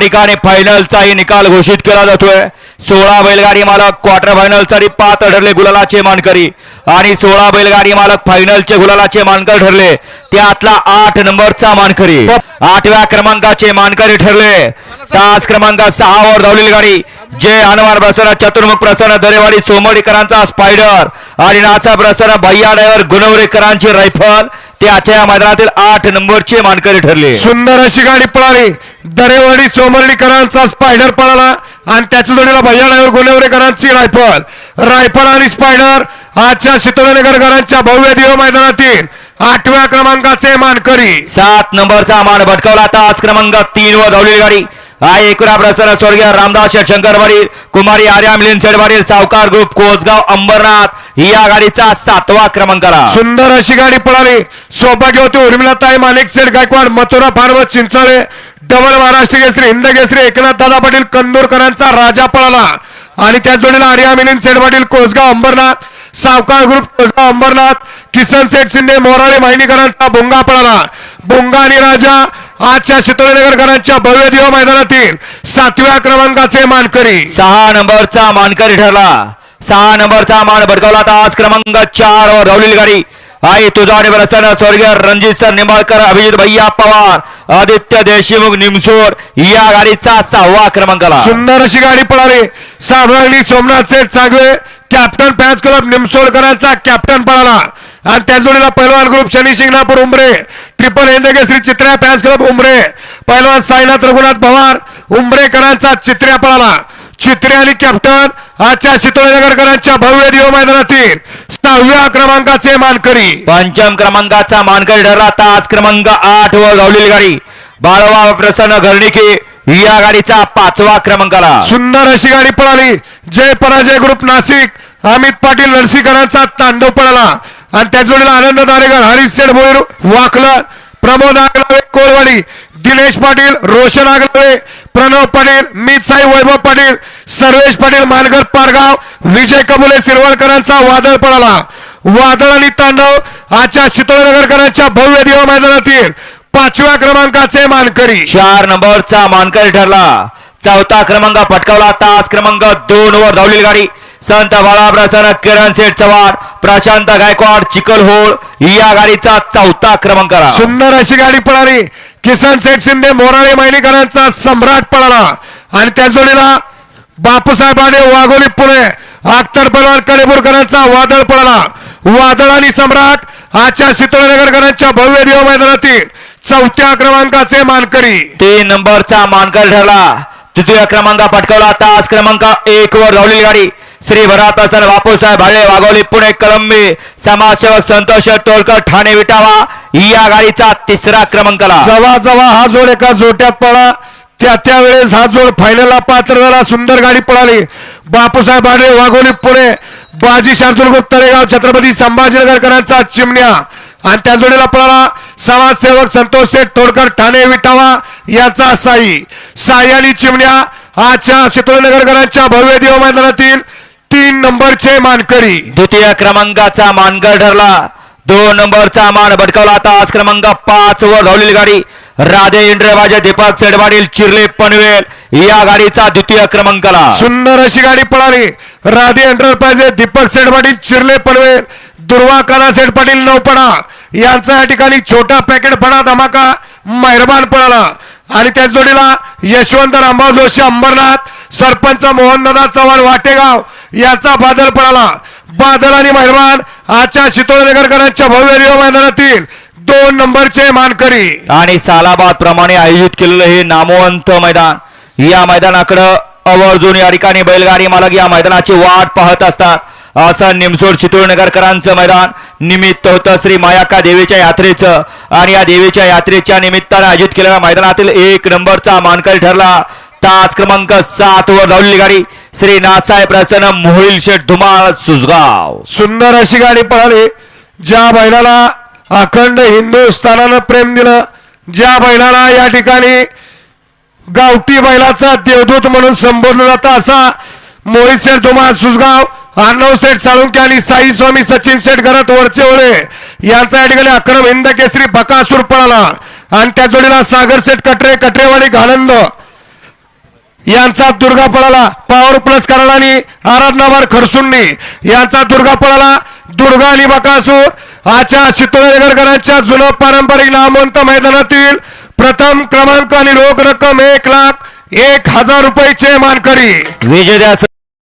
ठिकाणी फायनलचाही निकाल घोषित केला जातोय. सोळा बैलगाडी मालक क्वार्टर फायनलसाठी पात्र ठरले गुलालाचे मानकरी. आणि सोळा बैलगाडी मालक फायनलचे गुलालाचे मानकर ठरले. त्यातला आठ नंबरचा मानकरी. आठव्या क्रमांकाचे मानकरी ठरले. तास क्रमांक सहावर धावलेली गाडी. जय हनुमान प्रसन्न चतुर्मुख प्रसन्न दरेवाडी सोमडीकरांचा स्पायडर आणि नासा प्रसन्न भैया ड्रायव्हर गुणवरेकरांची रायफल त्याच्या या मैदानातील आठ नंबरचे मानकरी ठरले. सुंदर अशी गाडी पळाली. दरेवाडी सोमर्णीकरांचा स्पायडर पळाला आणि त्याच्या जोडीला भैया ड्रायव्हर गुणवरेकरांची रायफल रायफल आणि स्पायडर आजच्या शितोळेकरांच्या भव्य दिव मैदानातील आठव्या क्रमांकाचे मानकरी. सात नंबरचा मान भटकवला. तास क्रमांक तीन वर धावलेली गाडी. आहे एकरा प्रसन्न स्वर्गीय रामदास शंकर पाटील कुमारी आर्या मिलिंद सेड सावकार ग्रुप कोचगाव अंबरनाथ. या गाडीचा सातवा क्रमांकाला सुंदर अशी गाडी पळाली. सौभाग्यवती उर्मिलाताई माणिक सेठ गायकवाड मथुरा पार्वत चिंचाळे. डबल महाराष्ट्र केसरी हिंद केसरी एकनाथ दादा पाटील कंदूरकरांचा राजा पळाला. आणि त्या जोडीला आर्या मिलिंद सेठ पाटील कोसगाव अंबरनाथ. सावकार ग्रुप कोसगाव अंबरनाथ. किसन सेठ शिंदे मोराळे माहिनीकरांचा बोंगा पळाला. बोंगा आणि राजा आजच्या शितोळेकरांच्या भव्य दिव मैदानातील सातव्या क्रमांकाचे मानकरी. सहा नंबरचा मानकरी ठरला. सहा नंबरचा मान भटकवला तास क्रमांक चार वर धावलेली गाडी. आई तुझा आणि प्रसन्न स्वर्गीय रणजित सर निंबाळकर अभिजित भैया पवार आदित्य देशमुख निमसोड या गाडीचा सहावा क्रमांकाला. सुंदर अशी गाडी पळाली. साबळी सोमनाथ सेठ चांगले कॅप्टन फॅन्स क्लब निमसोडकरांचा कॅप्टन पळाला. आणि त्या जोडीला पैलवान group Shani Shingnapur Umare. Triple Hind Kesari Chitrya fans club Umare. पैलवान साईनाथ रघुनाथ पवार उमरेकरांचा चित्र्या पळाला. चित्रे आणि कॅप्टन आजच्या शितोळेकरांच्या भव्य दिव मैदानातील सहाव्या क्रमांकाचे मानकरी. पंचम क्रमांकाचा मानकरी ठरला तास क्रमांक आठ वर धावलेली गाडी. बाळवा प्रसन्न घरणिके या गाडीचा पाचवा क्रमांकाला सुंदर अशी गाडी पळाली. जय पराजय ग्रुप नाशिक. अमित पाटील नरसीकरांचा तांडव पळाला. आणि त्या जोडीला आनंद दारेकर हरीश सेठ भोईर वाकलर प्रमोद आगलावे कोळवाडी दिनेश पाटील रोशन आगलावे प्रणव पाटील मीतसाई वैभव पाटील सर्वेश पाटील मानगर पारगाव विजय कबुले शिरवळकरांचा वादळ पळाला. वादळ आणि तांडव आजच्या शितोळनगरकरांच्या भव्य दिवा मैदानातील पाचव्या क्रमांकाचे मानकरी. चार नंबरचा मानकरी ठरला. चौथा क्रमांक पटकावला. तास क्रमांक दोन वर धावलेली गाडी. संत बाळाप्रसन्न किरण शेठ चव्हाण प्रशांत गायकवाड चिकलहोळ या गाडीचा चौथा क्रमांकाला सुंदर अशी गाडी पळाली. किसन सेठ शिंदे मोराळे मैनीकरांचा सम्राट पळाला. आणि त्या जोडीला बापूसाहेब आडे वाघोली पुणे अख्तर पलवान कडेपूरकरांचा वादळ पळाला. वादळ आणि सम्राट आजच्या शितोळनगरकरांच्या भव्य दिव मैदानातील चौथ्या क्रमांकाचे मानकरी. तीन नंबरचा मानकर ठरला. तृतीय क्रमांक पटकावला. तास क्रमांक एक वर धावलेली गाडी. श्री भरात बापूसाहेब भाळे वाघोली पुणे कलंबी समाजसेवक संतोष टोळकर ठाणे विटावा. या गाडीचा तिसरा क्रमांकाला. जवा जवा हा जोड एका जोट्यात पळा. त्या त्यावेळेस हा जोड फायनलला पात्र झाला. सुंदर गाडी पळाली. बापूसाहेब भाडे वाघोली पुणे. बाजी शार्दूलगुप्त तळेगाव छत्रपती संभाजीनगरकरांचा चिमण्या. आणि त्या जोडीला पळाला. समाजसेवक संतोष सेठ तोडकर ठाणे विटावा याचा साई. साई आणि चिमण्या आजच्या शितोळनगरकरांच्या भव्य देव मैदानातील तीन नंबरचे मानकरी. द्वितीय क्रमांकाचा मानकर ठरला. दोन नंबरचा मान भटकावला. तास क्रमांक पाच वर धावलेली गाडी. राधे इंद्रबाजे दीपक सेडवाडील चिरले पनवेल या गाडीचा द्वितीय क्रमांकाला. सुंदर अशी गाडी पळाली. राधे एंटरप्राइजेस दीपक पाटील चिरले पडवे दुर्वा काना सेठ पाटील नौपडा यांचा या ठिकाणी छोटा पॅकेट फणा धमाका मेहरबान पळाला. आणि त्या जोडीला यशवंत रामभाऊ जोशी अंबरनाथ सरपंच मोहनदादा चव्हाण वाटेगाव याचा बादल पळाला. बादल आणि मेहरबान आजच्या शितोळनगरकरांच्या भव्य रिओ मैदानातील दोन नंबरचे मानकरी. आणि सालाबाद प्रमाणे आयोजित केलेलं हे नामवंत मैदान. या मैदानाकडं आवर्जून या ठिकाणी बैलगाडी मालक या मैदानाची वाट पाहत असतात. असं निमसोड चितूरनगरकरांचं मैदान निमित्त होतं श्री मायाका देवीच्या यात्रेचं. आणि या देवीच्या यात्रेच्या निमित्तानं आयोजित केलेल्या मैदानातील एक नंबरचा मानकरी ठरला. तास क्रमांक सात वर धावलेली गाडी श्री नाथसाहेब प्रसन्न मोहिल शेठ धुमाळ सुजगाव. सुंदर अशी गाडी पळाली. ज्या बैलाला अखंड हिंदुस्थानानं प्रेम दिलं ज्या बैलाला या ठिकाणी गावठी बैलाचा देवदूत म्हणून संबोधलं जातं असा मोहित शेठ धुमाळ सुजगाव अण्णव सेठ साळुंके आणि साई स्वामी सचिन सेठ घरात वरचे ओळे. यांचा या ठिकाणी अक्रम हिंद केसरी बकासूर पळाला. आणि त्या जोडीला सागर सेठ कटरे कटरेवाडी घाणंद यांचा दुर्गा पळाला. पॉवर प्लस कराला आराधनाभार खरसुंनी. यांचा दुर्गा पळाला. दुर्गा आणि बकासूर. आजच्या चितोळेकरांच्या जुनं पारंपरिक नामवंत मैदानातील प्रथम क्रमांक आणि रोख रक्कम एक लाख एक हजार रुपयाचे मानकरी. विजय